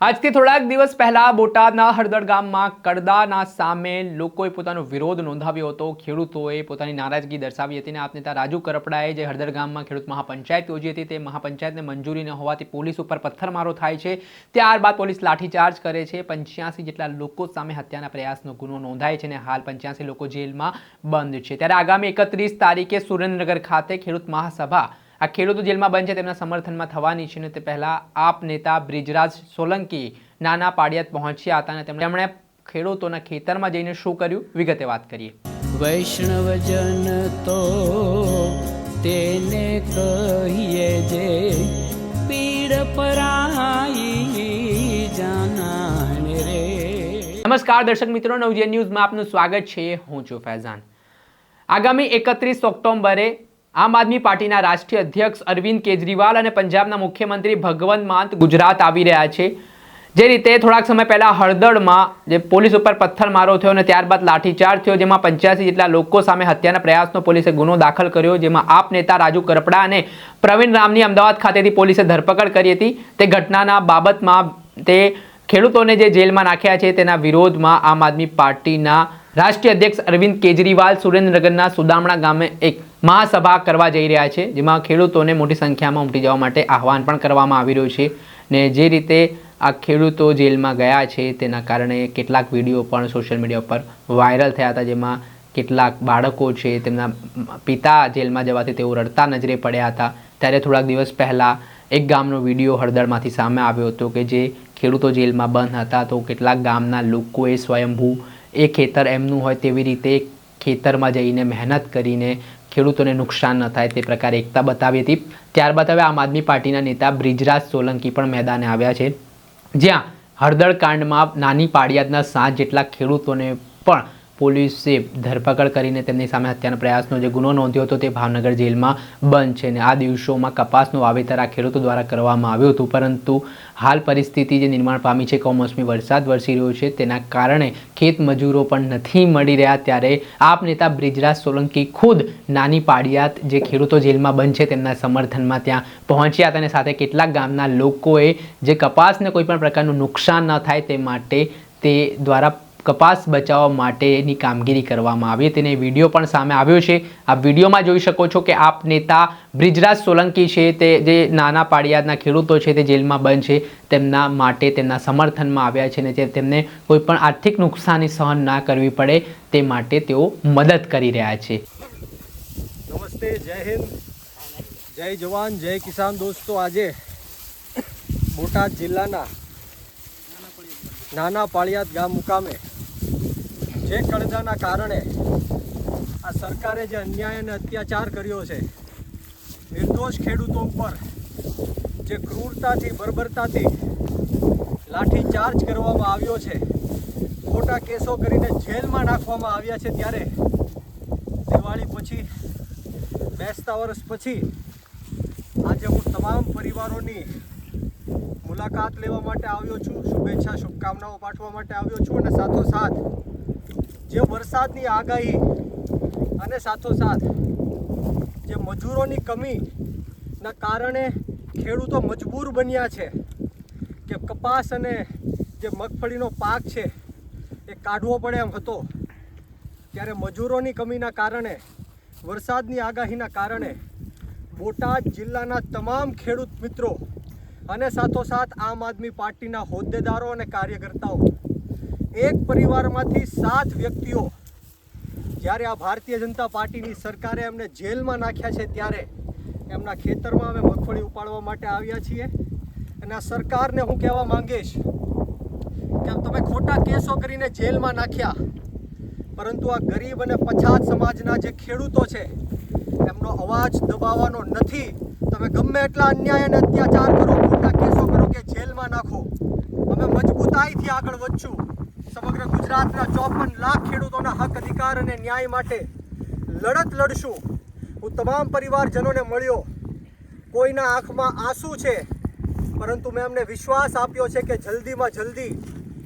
આજથી થોડાક દિવસ પહેલા બોટાદના હળદર ગામમાં કડદાના સામે લોકોએ પોતાનો વિરોધ નોંધાવ્યો હતો. ખેડૂતોએ પોતાની નારાજગી દર્શાવી હતી અને આપ નેતા રાજુ કરપડાએ જે હળદર ગામમાં ખેડૂત મહાપંચાયત યોજી હતી તે મહાપંચાયતને મંજૂરી ન હોવાથી પોલીસ ઉપર પથ્થરમારો થાય છે. ત્યારબાદ પોલીસ લાઠીચાર્જ કરે છે. પંચ્યાસી જેટલા લોકો સામે હત્યાના પ્રયાસનો ગુનો નોંધાય છે અને હાલ પંચ્યાસી લોકો જેલમાં બંધ છે. ત્યારે આગામી એકત્રીસ તારીખે સુરેન્દ્રનગર ખાતે ખેડૂત મહાસભા આ ખેડૂતો જેલમાં બંધ છે તેમના સમર્થનમાં થવાની છે અને તે પહેલાં આપ નેતા બ્રિજરાજ સોલંકી નાના પાડિયાત પહોંચ્યા હતા અને તેમણે ખેડૂતોના ખેતરમાં જઈને શું કર્યું? વિગતે વાત કરીએ. વૈષ્ણવજન તો તેને કહીએ જે પીડ પરાઈ જાનાને રે. નમસ્કાર દર્શક મિત્રો નવજીવન ન્યૂઝમાં આપનું સ્વાગત છે. હું છું ફૈઝાન. આગામી એકત્રીસ ઓક્ટોબરે આમ આદમી પાર્ટીના રાષ્ટ્રીય અધ્યક્ષ અરવિંદ કેજરીવાલ અને પંજાબના મુખ્યમંત્રી ભગવંત માન ગુજરાત આવી રહ્યા છે. જે રીતે થોડાક સમય પહેલાં હળદળમાં જે પોલીસ ઉપર પથ્થરમારો થયો અને ત્યારબાદ લાઠીચાર્જ થયો, જેમાં પંચ્યાસી જેટલા લોકો સામે હત્યાના પ્રયાસનો પોલીસે ગુનો દાખલ કર્યો, જેમાં આપ નેતા રાજુ કરપડા અને પ્રવીણ રામની અમદાવાદ ખાતેથી પોલીસે ધરપકડ કરી હતી. તે ઘટનાના બાબતમાં તે ખેડૂતોને જે જેલમાં નાખ્યા છે, તેના વિરોધમાં આમ આદમી પાર્ટીના રાષ્ટ્રીય અધ્યક્ષ અરવિંદ કેજરીવાલ સુરેન્દ્રનગરના સુદામણા ગામે એક મહાસભા કરવા જઈ રહ્યા છે, જેમાં ખેડૂતોને મોટી સંખ્યામાં ઉમટી જવા માટે આહવાન પણ કરવામાં આવી રહ્યું છે ને જે રીતે આ ખેડૂતો જેલમાં ગયા છે તેના કારણે કેટલાક વીડિયો પણ સોશિયલ મીડિયા પર વાયરલ થયા હતા, જેમાં કેટલાક બાળકો છે તેમના પિતા જેલમાં જવાથી તેઓ રડતા નજરે પડ્યા હતા. ત્યારે થોડાક દિવસ પહેલાં એક ગામનો વીડિયો હળદળમાંથી સામે આવ્યો હતો કે જે ખેડૂતો જેલમાં બંધ હતા, તો કેટલાક ગામના લોકોએ સ્વયંભૂ એ ખેતર એમનું હોય તેવી રીતે ખેતરમાં જઈને મહેનત કરીને ખેડૂતોને નુકસાન ન થાય તે પ્રકારે એકતા બતાવી હતી. ત્યારબાદ હવે આમ આદમી પાર્ટીના નેતા બ્રિજરાજ સોલંકી પણ મેદાને આવ્યા છે. જ્યાં હળદળ કાંડમાં નાની પાડિયાદના સાત જેટલા ખેડૂતોને પણ પોલીસે ધરપકડ કરીને તેમની સામે હત્યાના પ્રયાસનો જે ગુનો નોંધ્યો હતો તે ભાવનગર જેલમાં બંધ છે અને આ દિવસોમાં કપાસનું વાવેતર આ ખેડૂતો દ્વારા કરવામાં આવ્યું હતું. પરંતુ હાલ પરિસ્થિતિ જે નિર્માણ પામી છે, કમોસમી વરસાદ વરસી રહ્યો છે, તેના કારણે ખેત મજૂરો પણ નથી મળી રહ્યા. ત્યારે આપ નેતા બ્રિજરાજ સોલંકી ખુદ નાની પાડિયાત જે ખેડૂતો જેલમાં બંધ છે, તેમના સમર્થનમાં ત્યાં પહોંચ્યા હતા અને સાથે કેટલાક ગામના લોકોએ જે કપાસને કોઈપણ પ્રકારનું નુકસાન ન થાય તે માટે તે દ્વારા કપાસ બચાવવા માટેની કામગીરી કરવામાં આવી તેને વીડિયો પણ સામે આવ્યો છે. આ વિડીયોમાં જોઈ શકો છો કે આપ નેતા બ્રિજરાજ સોલંકી છે તે જે નાના પાડિયાદના ખેડૂતો છે તે જેલમાં બંધ છે. તેમના માટે તેમના સમર્થનમાં આવ્યા છે અને જે તેમને કોઈપણ આર્થિક નુકસાની સહન ના કરવી પડે તે માટે તેઓ મદદ કરી રહ્યા છે. નમસ્તે, જય હિન્દ. જય જવાન, જય કિસાન દોસ્તો. આજે બોટાદ જિલ્લાના નાના પાળિયાદ ગામ મુકામે જે કડદાના કારણે આ સરકારે જે અન્યાય અને અત્યાચાર કર્યો છે, નિર્દોષ ખેડૂતો ઉપર જે ક્રૂરતાથી, બર્બરતાથી લાઠીચાર્જ કરવામાં આવ્યો છે, ખોટા કેસો કરીને જેલમાં નાખવામાં આવ્યા છે ત્યારે દિવાળી પછી, બેસતા વર્ષ પછી આજે હું તમામ પરિવારોની મુલાકાત લેવા માટે આવ્યો છું. શુભેચ્છા, શુભકામનાઓ પાઠવા માટે આવ્યો છું અને સાથોસાથ જે વરસાદની આગાહી અને સાથોસાથ જે મજૂરોની કમીના કારણે ખેડૂતો મજબૂર બન્યા છે કે કપાસ અને જે મગફળીનો પાક છે એ કાઢવો પડે એમ હતો, ત્યારે મજૂરોની કમીના કારણે, વરસાદની આગાહીના કારણે બોટાદ જિલ્લાના તમામ ખેડૂત મિત્રો અને સાથોસાથ આમ આદમી પાર્ટીના હોદ્દેદારો અને કાર્યકર્તાઓ એક પરિવારમાંથી સાત વ્યક્તિઓ જ્યારે આ ભારતીય જનતા પાર્ટીની સરકારે એમને જેલમાં નાખ્યા છે ત્યારે એમના ખેતરમાં અમે મગફળી ઉપાડવા માટે આવ્યા છીએ. અને આ સરકારને હું કહેવા માંગીશ કે તમે ખોટા કેસો કરીને જેલમાં નાખ્યા, પરંતુ આ ગરીબ અને પછાત સમાજના જે ખેડૂતો છે, એમનો અવાજ દબાવવાનો નથી. તમે ગમે એટલા અન્યાય અને અત્યાચાર કરો, ખોટા કેસો કરો કે જેલમાં નાખો. અમે મજબૂતાઈથી આગળ વધશું. સમગ્ર ગુજરાતના ચોપન લાખ ખેડૂતોના હક, અધિકાર અને ન્યાય માટે લડત લડશું. હું તમામ પરિવારજનોને મળ્યો. કોઈના આંખમાં આંસુ છે, પરંતુ મેં એમને વિશ્વાસ આપ્યો છે કે જલ્દીમાં જલ્દી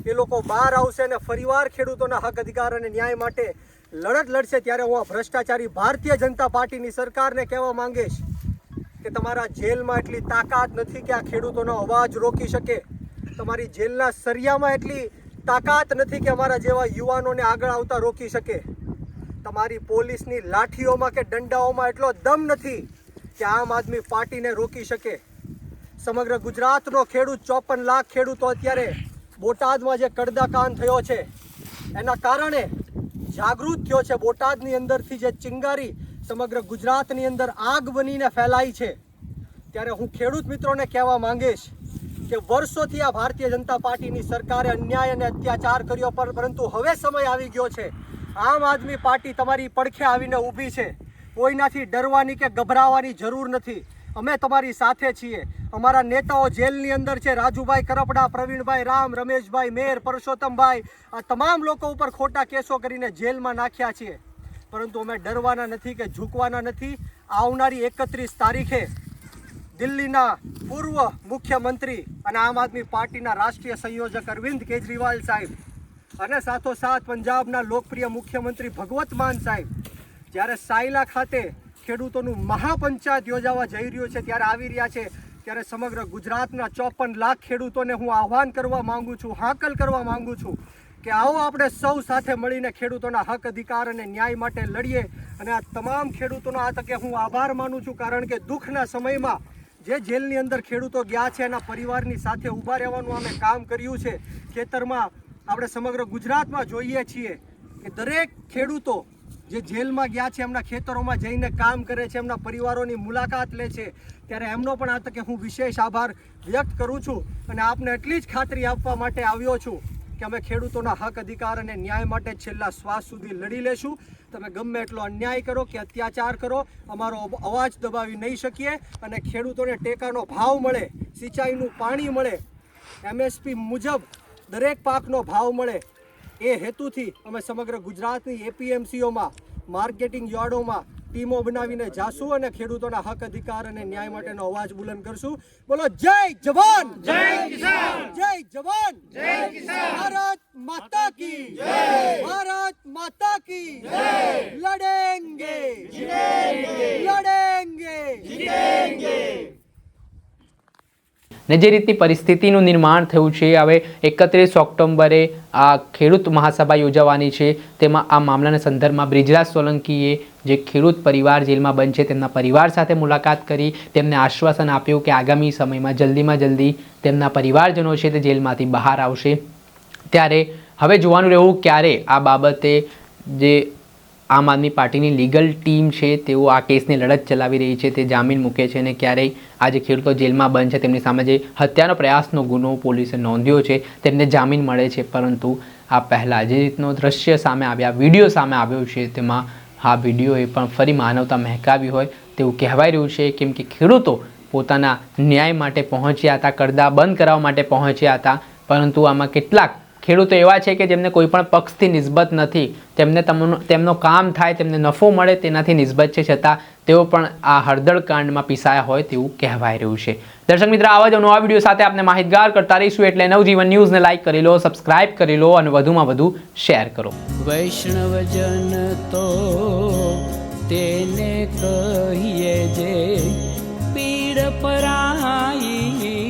એ લોકો બહાર આવશે અને ફરીવાર ખેડૂતોના હક, અધિકાર અને ન્યાય માટે લડત લડશે ત્યારે હું આ ભ્રષ્ટાચારી ભારતીય જનતા પાર્ટીની સરકારને કહેવા માંગીશ કે તમારા જેલમાં એટલી તાકાત નથી કે આ ખેડૂતોનો અવાજ રોકી શકે. તમારી જેલના સરિયામાં એટલી તાકાત નથી કે અમારા જેવા યુવાનોને આગળ આવતા રોકી શકે. તમારી પોલીસની લાઠીઓમાં કે દંડાઓમાં એટલો દમ નથી કે આમ આદમી પાર્ટીને રોકી શકે. સમગ્ર ગુજરાતનો ખેડૂત ચોપન લાખ ખેડૂતો અત્યારે બોટાદમાં જે કડદાકાન થયો છે, એના કારણે જાગૃત થયો છે. બોટાદની અંદરથી જે ચિંગારી સમગ્ર ગુજરાતની અંદર આગ બનીને ફેલાઈ છે. ત્યારે હું ખેડૂત મિત્રોને કહેવા માંગીશ કે વર્ષોથી આ ભારતીય જનતા પાર્ટીની સરકારે અન્યાય અને અત્યાચાર કર્યો, પર, પરંતુ હવે સમય આવી ગયો છે. આમ આદમી પાર્ટી તમારી પડખે આવીને ઊભી છે. કોઈનાથી ડરવાની કે ગભરાવાની જરૂર નથી. અમે તમારી સાથે છીએ. અમારા નેતાઓ જેલની અંદર છે. રાજુભાઈ કરપડા, પ્રવીણભાઈ રામ, રમેશભાઈ મેર, પરસોત્તમભાઈ, આ તમામ લોકો ઉપર ખોટા કેસો કરીને જેલમાં નાખ્યા છીએ. પરંતુ અમે ડરવાના નથી કે ઝૂકવાના નથી. આવનારી એકત્રીસ તારીખે દિલ્હીના પૂર્વ મુખ્યમંત્રી અને આમ આદમી પાર્ટીના રાષ્ટ્રીય સંયોજક અરવિંદ કેજરીવાલ સાહેબ અને સાથોસાથ પંજાબના લોકપ્રિય મુખ્યમંત્રી ભગવત માન સાહેબ. જ્યારે સાયલા ખાતે ખેડૂતોનું મહાપંચાયત યોજાવા જઈ રહ્યું છે, ત્યારે આવી રહ્યા છે. ત્યારે સમગ્ર ગુજરાતના ચોપન લાખ ખેડૂતોને હું આહ્વાન કરવા માંગુ છું, હાકલ કરવા માંગુ છું કે આવો આપણે સૌ સાથે મળીને ખેડૂતોના હક, અધિકાર અને ન્યાય માટે લડીએ. અને આ તમામ ખેડૂતોનો આ તકે હું આભાર માનું છું, કારણ કે દુઃખના સમયમાં જે જેલની અંદર ખેડૂતો ગયા છે, એના પરિવારની સાથે ઊભા રહેવાનું અમે કામ કર્યું છે. ખેતરમાં આપણે સમગ્ર ગુજરાતમાં જોઈએ છીએ કે દરેક ખેડૂતો જે જેલમાં ગયા છે, એમના ખેતરોમાં જઈને કામ કરે છે, એમના પરિવારોની મુલાકાત લે છે, ત્યારે એમનો પણ આ તકે હું વિશેષ આભાર વ્યક્ત કરું છું અને આપને એટલી જ ખાતરી આપવા માટે આવ્યો છું કે અમે ખેડૂતોના હક, અધિકાર અને ન્યાય માટે છેલ્લા શ્વાસ સુધી લડી લેશું. તમે ગમે એટલો અન્યાય કરો કે અત્યાચાર કરો, અમારો અવાજ દબાવી નહીં શકીએ અને ખેડૂતોને ટેકાનો ભાવ મળે, સિંચાઈનું પાણી મળે એમએસપી મુજબ દરેક પાકનો ભાવ મળે, એ હેતુથી અમે સમગ્ર ગુજરાતની એપીએમસીઓમાં માર્કેટિંગ યાર્ડોમાં ટીમો બનાવીને જાશું અને ખેડૂતોના હક અધિકાર અને ન્યાય માટેનો અવાજ બુલંદ કરશું. બોલો જય જવાન! જય કિસાન! જય જવાન! જય કિસાન! ભારત માતા કી જય! ભારત માતા કી જય! લડેંગે! લડેંગે! ને જે રીતની પરિસ્થિતિનું નિર્માણ થયું છે, હવે એકત્રીસ ઓક્ટોબરે આ ખેડૂત મહાસભા યોજાવાની છે. તેમાં આ મામલાના સંદર્ભમાં બ્રિજરાજ સોલંકીએ જે ખેડૂત પરિવાર જેલમાં બંધ છે, તેમના પરિવાર સાથે મુલાકાત કરી. તેમને આશ્વાસન આપ્યું કે આગામી સમયમાં જલ્દીમાં જલ્દી તેમના પરિવારજનો છે તે જેલમાંથી બહાર આવશે. ત્યારે હવે જોવાનું રહેવું ક્યારે આ બાબતે જે આમ આદમી પાર્ટીની લીગલ ટીમ છે, તેઓ આ કેસની લડત ચલાવી રહી છે, તે જામીન મૂકે છે અને ક્યારેય આ જે ખેડૂતો જેલમાં બંધ છે. તેમની સામે જે હત્યાનો પ્રયાસનો ગુનો પોલીસે નોંધ્યો છે, તેમને જામીન મળે છે. પરંતુ આ પહેલાં જે રીતનો દ્રશ્ય સામે આવ્યા, વીડિયો સામે આવ્યો છે, તેમાં આ વિડીયોએ પણ ફરી માનવતા મહેકાવી હોય તેવું કહેવાઈ રહ્યું છે. કેમ કે ખેડૂતો પોતાના ન્યાય માટે પહોંચ્યા હતા, કરદા બંધ કરાવવા માટે પહોંચ્યા હતા. પરંતુ આમાં કેટલાક ખેડૂતો એવા છે કે જેમને કોઈ પણ પક્ષથી નિસ્બત નથી. તેમને તમનો કામ થાય, તેમને નફો મળે તેનાથી નિસ્બત છે, છતાં તેઓ પણ આ હળદળ કાંડમાં પીસાયા હોય તેવું કહેવાય રહ્યું છે. દર્શક મિત્ર, આવા જ નવા વીડિયો સાથે આપણે માહિતગાર કરતા રહીશું એટલે નવજીવન ન્યૂઝને લાઇક કરી લો, સબસ્ક્રાઇબ કરી લો અને વધુમાં વધુ શેર કરો. વૈષ્ણવજન તો તેને કહીએ જે પીડ પરાઈ